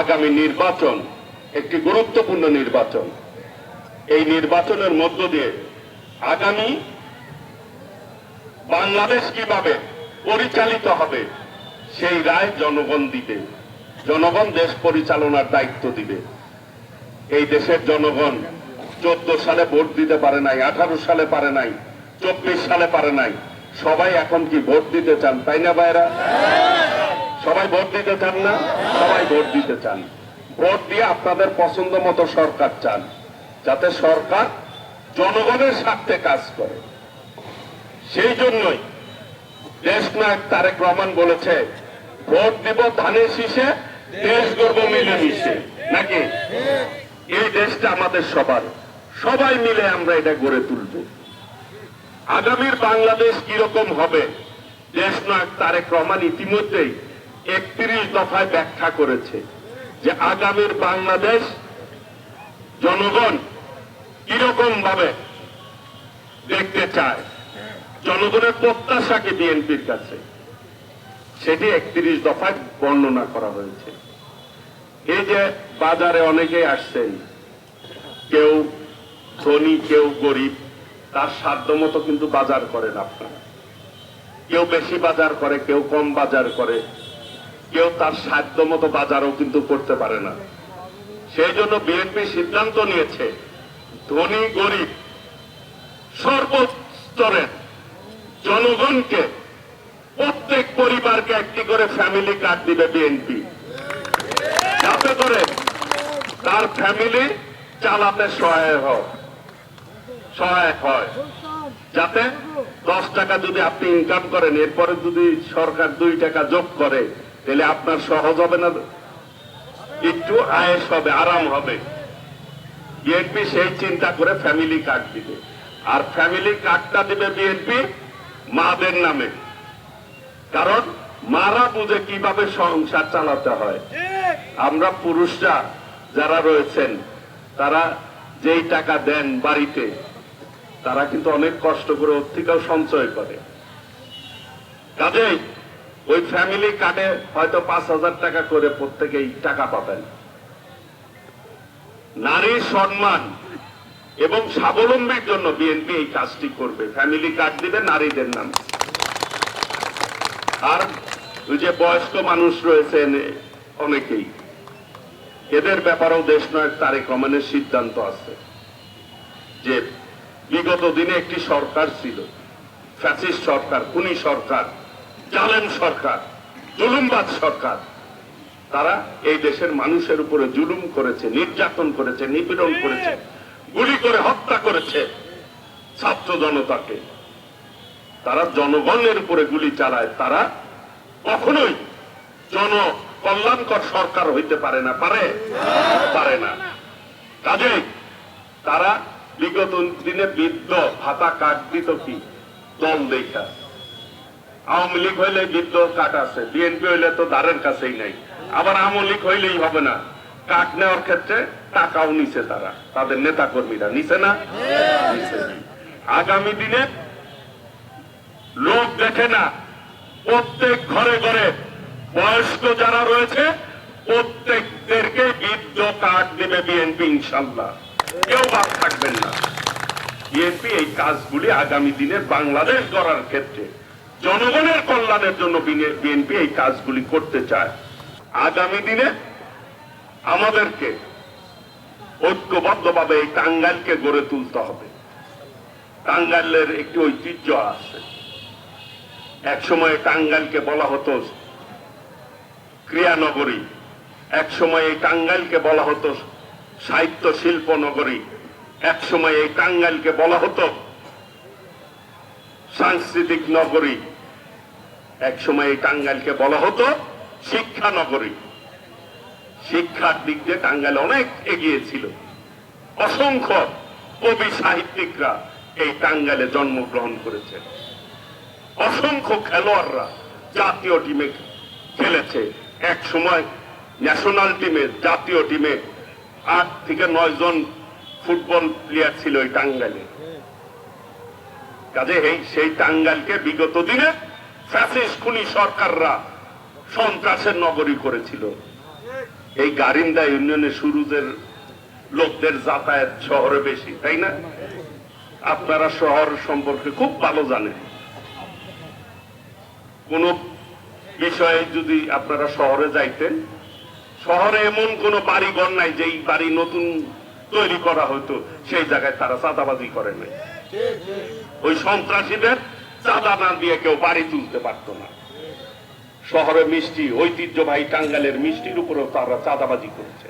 আগামী নির্বাচন একটি গুরুত্বপূর্ণ নির্বাচন। এই নির্বাচনের মধ্য দিয়ে আগামী বাংলাদেশ কীভাবে পরিচালিত হবে, সেই রায় জনগণ দিবে। জনগণ দেশ পরিচালনার দায়িত্ব দিবে। এই দেশের জনগণ চোদ্দ সালে ভোট দিতে পারে নাই, আঠারো সালে পারে নাই, চব্বিশ সালে পারে নাই। সবাই এখন কি ভোট দিতে চান, তাই না ভাইরা সবাই ভোট দিতে চান না? সবাই ভোট দিতে চান। ভোট দিয়ে আপনাদের পছন্দ মতো সরকার চান, যাতে সরকার জনগণের স্বার্থে কাজ করে। সেই জন্যই দেশ নায়ক তারেক রহমান বলেছে, ভোট দিব ধানের শীষে, দেশ গর্ব মিলেমিশে নাকি? এই দেশটা আমাদের সবার। সবাই মিলে আমরা এটা গড়ে তুলব। আগামীর বাংলাদেশ কীরকম হবে? দেশ নায়ক তারেক রহমান ইতিমধ্যেই একত্রিশ দফায় ব্যাখ্যা করেছে যে আগামীর বাংলাদেশ জনগণ কীরকম ভাবে দেখতে চায়। জনগণের প্রত্যাশা কি বিএনপির কাছে? সেটি একত্রিশ দফায় বর্ণনা করা হয়েছে। এই যে বাজারে অনেকে আসছেন, কেউ ধনী, কেউ গরিব, তার সাধ্য মতো কিন্তু বাজার করেন আপনারা। কেউ বেশি বাজার করে, কেউ কম বাজার করে। কেউ তার সাধ্য মতো বাজারও কিন্তু করতে পারে না। সেই জন্য বিএনপি সিদ্ধান্ত নিয়েছে, ধনী, গরিব, সর্বস্তরের জনগণকে, প্রত্যেক পরিবারকে একটি করে ফ্যামিলি কার্ড দিবে বিএনপি। যাতে করে তার ফ্যামিলি চালাতে সহায় হয়, সহায়ক হয়। যাতে দশ টাকা যদি আপনি ইনকাম করেন, এরপরে যদি সরকার দুই টাকা যোগ করে তাহলে আপনার সহজ হবে না? একটু আয়েস হবে, আরাম হবে। বিএনপি সেই চিন্তা করে ফ্যামিলি কার্ড দিবে। আর ফ্যামিলি কার্ডটা দিবে বিএনপি মাদের নামে। কারণ মারা বুঝে কীভাবে সংসার চালাতে হয়। আমরা পুরুষরা যারা রয়েছেন, তারা যেই টাকা দেন বাড়িতে, তারা কিন্তু অনেক কষ্ট করে ওর থেকেও সঞ্চয় করে। কাজেই ওই ফ্যামিলি কার্ডে হয়তো পাঁচ হাজার টাকা করে প্রত্যেকেই টাকা পাবেন। নারীর সম্মান এবং স্বাবলম্বীর জন্য বিএনপি এই কাজটি করবে। ফ্যামিলি কার্ড দিবে নারীদের নাম। আর যে বয়স্ক মানুষ রয়েছেন অনেকেই। এদের ব্যাপারেও দেশ নয় তারেক রহমানের সিদ্ধান্ত আছে যে বিগত দিনে একটি সরকার ছিল, ফ্যাসিস্ট সরকার, খুনি সরকার। জালেম সরকার জুলুমবাদ সরকার। তারা এই দেশের মানুষের উপরে জুলুম করেছে, নির্যাতন করেছে, নিপীড়ন করেছে, গুলি করে, হত্যা করেছে ছাত্র জনতাকে। তারা জনগণের উপরে গুলি চালায়, তারা কখনোই জন কল্যাণকর সরকার হইতে পারে না, পারে? পারে না। কাজে তারা বিগত দিনে বৃদ্ধ ভাতা কাট কি দল দেখা। আওয়ামী লীগ হইলে বৃদ্ধ কাট আছে, বিএনপি হইলে তো দ্বারের কাছেই নাই। আবার আওয়ামী লীগ হইলেই হবে না। কাট নেওয়ার ক্ষেত্রে টাকাও নিছে তারা, তাদের নেতা কর্মীরা নিছে না। আগামী দিনে লোক দেখে না, প্রত্যেক ঘরে ঘরে বয়স্ক যারা রয়েছে, প্রত্যেকদেরকে বৃদ্ধ কার্ড দেবে বিএনপি, ইনশাল্লাহ। কেউ বাদ থাকবেন না। বিএনপি এই কাজগুলি আগামী দিনের বাংলাদেশ গড়ার ক্ষেত্রে জনগণের কল্যাণের জন্য বিএনপি এই কাজগুলি করতে চায়। আগামী দিনে আমাদেরকে ঐক্যবদ্ধভাবে এই টাঙ্গাইলকে গড়ে তুলতে হবে। টাঙ্গাইলের একটি ঐতিহ্য আছে। এক সময় টাঙ্গাইলকে বলা হতো ক্রিয়ানগরী। এক সময় এই টাঙ্গাইলকে বলা হতো সাহিত্য শিল্প নগরী। এক সময় এই টাঙ্গাইলকে বলা হতো সাংস্কৃতিক নগরী। এক সময় এই টাঙ্গাইলকে বলা হতো শিক্ষা নগরী। শিক্ষার দিক দিয়ে টাঙ্গাইল অনেক এগিয়ে ছিল। অসংখ্য কবি সাহিত্যিকরা এই টাঙ্গাইলে জন্মগ্রহণ করেছে অসংখ্য খেলোয়াড়রা জাতীয় টিমে খেলেছে। এক সময় ন্যাশনাল টিমে জাতীয় টিমে আট থেকে নয় জন ফুটবল প্লেয়ার ছিল এই টাঙ্গাইলে। কাজে এই, সেই টাঙ্গাইলকে বিগত দিনে ফ্যাসিস সরকাররা সন্ত্রাসের নগরী করেছিল। এই গারিন্দা ইউনিয়নে লোকদের যাতায়াত শহরে বেশি, তাই না? আপনারা শহর সম্পর্কে খুব ভালো জানেন। কোন বিষয়ে যদি আপনারা শহরে যাইতেন, শহরে এমন কোন বাড়ি নাই যেই বাড়ি নতুন তৈরি করা হতো, সেই জায়গায় তারা চাঁদাবাজি করে নাই। ওই সন্ত্রাসীদের চাঁদা না দিয়ে কেউ বাড়ি তুলতে পারতো না। শহরে মিষ্টি, ঐতিহ্যবাহী টাঙ্গালের মিষ্টির উপরেও তারা চাঁদাবাজি করেছে।